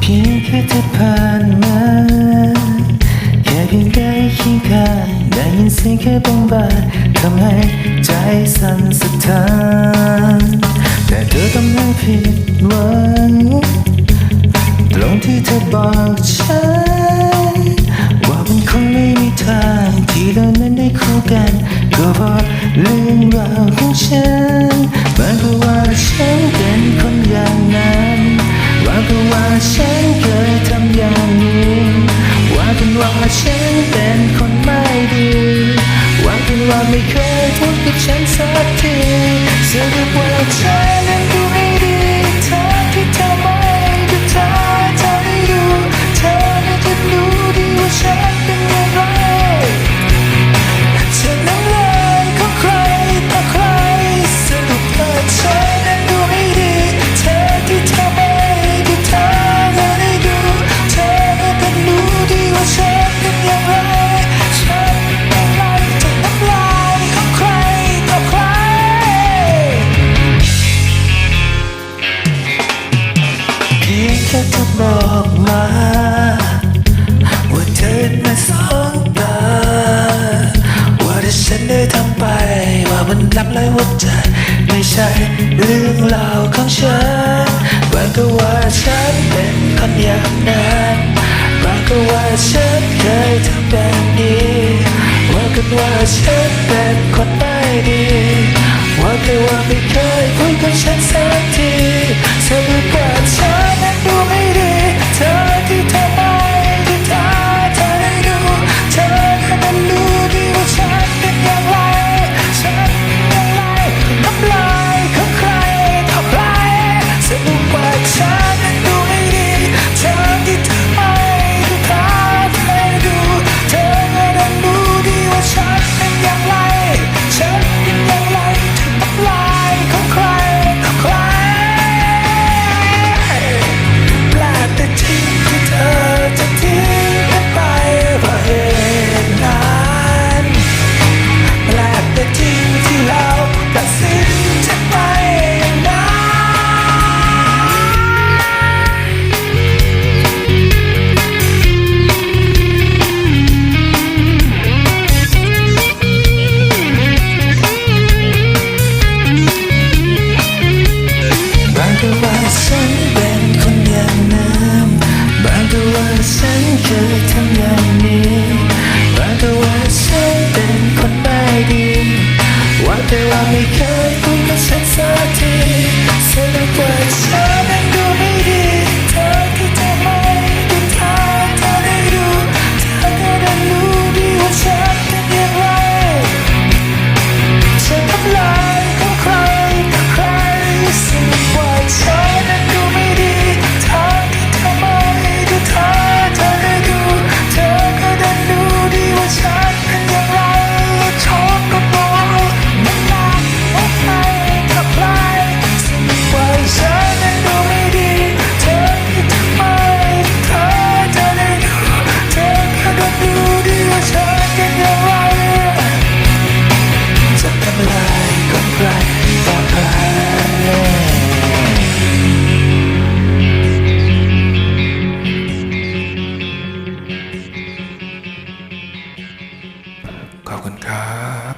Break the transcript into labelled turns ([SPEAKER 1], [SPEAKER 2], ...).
[SPEAKER 1] 비행기 듯한 ยินสียงแค่บงบาดทำให้ใจสั่นสะท้านแต่เธอทำให้ผิดหวังตรงที่เธอบอกฉันว่ามันคงไม่มีทางที่เรานั้นได้คู่กัน ก็เพราะเรื่องราวของฉันมันก็ว่าฉันเป็นคนอย่างนั้นว่าก็ว่าฉัน to the world. ธอก็บอกมา ว่าเธอมาสองตาว่าที่ฉันได้ทำไป ว่ามันรัเลยหัวใจ ไม่ใช่เรื่องราของฉันบางก็ว่าฉันเป็นคนยางนั้นบางก็ว่าฉันเคยทำแบบนี้ว่ากัว่าฉันเป็นคน
[SPEAKER 2] mi cantum 거군가.